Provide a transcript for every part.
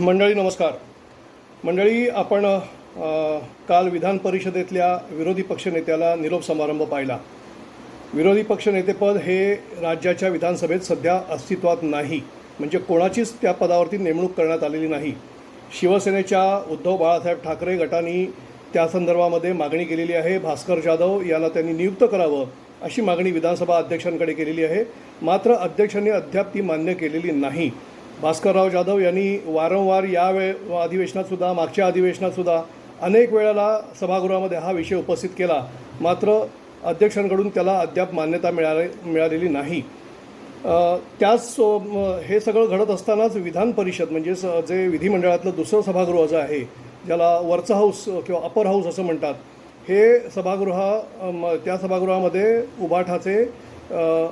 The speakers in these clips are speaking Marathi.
मंडळी नमस्कार. मंडळी आपण काल विधान परिषदेतल्या विरोधी पक्षनेत्याला निरोप समारंभ पाहिला. विरोधी पक्षनेतेपद हे राज्याच्या विधानसभेत सध्या अस्तित्वात नाही. म्हणजे कोणाचीच त्या पदावरती नेमणूक करण्यात आलेली नाही. शिवसेनेच्या उद्धव बाळासाहेब ठाकरे गटाने त्या संदर्भामध्ये मागणी केलेली आहे. भास्कर जाधव याला त्यांनी नियुक्त करावं अशी मागणी विधानसभा अध्यक्षांकडे केलेली आहे. मात्र अध्यक्षांनी अद्याप ती मान्य केलेली नाही. भास्करराव जाधव यांनी वारंवार या वे अधिवेशनातसुद्धा मागच्या अधिवेशनातसुद्धा अनेक वेळेला सभागृहामध्ये हा विषय उपस्थित केला. मात्र अध्यक्षांकडून त्याला अद्याप मान्यता मिळाले मिळालेली नाही. त्याच हे सगळं घडत असतानाच विधान परिषद म्हणजे स- जे विधिमंडळातलं दुसरं सभागृह जे आहे ज्याला वरचं हाऊस किंवा अपर हाऊस असं म्हणतात हे सभागृहा म, त्या सभागृहामध्ये उबाठाचे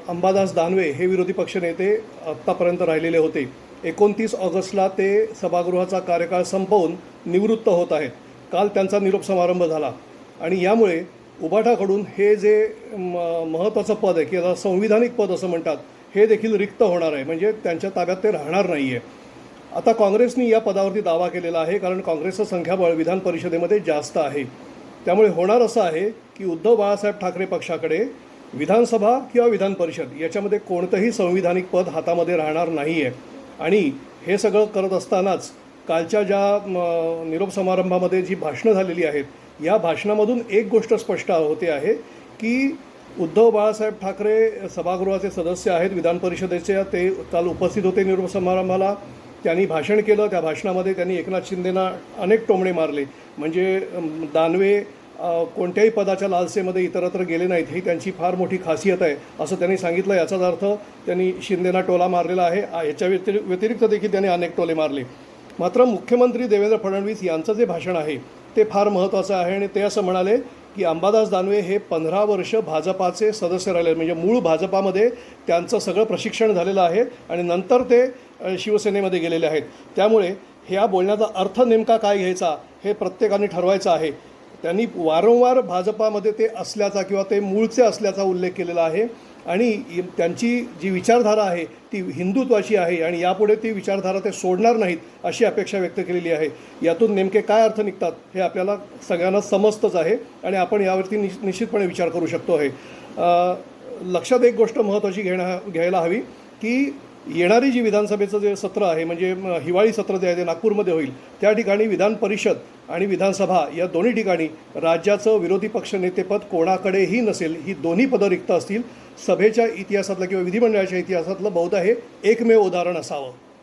अंबादास दानवे हे विरोधी पक्षनेते आत्तापर्यंत राहिलेले होते. एकोणतीस ऑगस्टला ते सभागृहाचा कार्यकाळ संपवून निवृत्त होत आहेत. काल त्यांचा निरोप समारंभ झाला. आणि यामुळे उबाठाकडून हे जे म महत्त्वाचं पद आहे किंवा संविधानिक पद असं म्हणतात हे देखील रिक्त होणार आहे. म्हणजे त्यांच्या ताब्यात ते राहणार नाही आहे आता काँग्रेसनी या पदावरती दावा केलेला आहे कारण काँग्रेसचं संख्याबळ विधान परिषदेमध्ये जास्त आहे. त्यामुळे होणार असं आहे की उद्धव बाळासाहेब ठाकरे पक्षाकडे विधानसभा किंवा विधान परिषद याच्यामध्ये कोणतंही संविधानिक पद हातामध्ये राहणार नाही आहे आणि हे सगळं करत असतानाच कालच्या ज्या निरोप समारंभामध्ये जी भाषणं झालेली आहेत या भाषणामधून एक गोष्ट स्पष्ट होते आहे की उद्धव बाळासाहेब ठाकरे सभागृहाचे सदस्य आहेत विधान परिषदेचे ते काल उपस्थित होते निरोप समारंभाला. त्यांनी भाषण केलं त्या भाषणामध्ये त्यांनी एकनाथ शिंदेना अनेक टोमणे मारले. म्हणजे दानवे कोणत्याही पदाच्या लालसेमध्ये इतरत्र गेले नाहीत ही त्यांची फार मोठी खासियत आहे असं त्यांनी सांगितलं. याचाच अर्थ त्यांनी शिंदेना टोला मारलेला आहे. याच्या व्यतिरि व्यतिरिक्त देखील त्यांनी अनेक टोले मारले. मात्र मुख्यमंत्री देवेंद्र फडणवीस यांचं जे भाषण आहे ते फार महत्त्वाचं आहे आणि ते असं म्हणाले की अंबादास दानवे हे पंधरा वर्ष भाजपाचे सदस्य राहिले. म्हणजे मूळ भाजपामध्ये त्यांचं सगळं प्रशिक्षण झालेलं आहे आणि नंतर ते शिवसेनेमध्ये गेलेले आहेत. त्यामुळे ह्या बोलण्याचा अर्थ नेमका काय घ्यायचा हे प्रत्येकाने ठरवायचं आहे. त्यांनी वारंवार भाजपामध्ये ते असल्याचा किंवा ते मूळचे असल्याचा उल्लेख केलेला आहे. आणि त्यांची जी विचारधारा आहे ती हिंदुत्वाची आहे आणि यापुढे ती विचारधारा ते सोडणार नाहीत अशी अपेक्षा व्यक्त केलेली आहे. यातून नेमके काय अर्थ निघतात हे आपल्याला सगळ्यांना समजतंच आहे आणि आपण यावरती निश निश्चितपणे विचार करू शकतो आहे. लक्षात एक गोष्ट महत्त्वाची घेणं घ्यायला हवी की येणारी जी विधानसभेचं जे सत्र आहे म्हणजे हिवाळी सत्र जे आहे ते नागपूरमध्ये होईल त्या ठिकाणी विधान परिषद आणि विधानसभा या दोन्ही ठिकाणी राज्याचं विरोधी पक्षनेतेपद कोणाकडेही नसेल ही दोन्ही पदं रिक्त असतील. सभेच्या इतिहासातलं किंवा विधिमंडळाच्या इतिहासातलं बहुधा हे एकमेव उदाहरण असावं.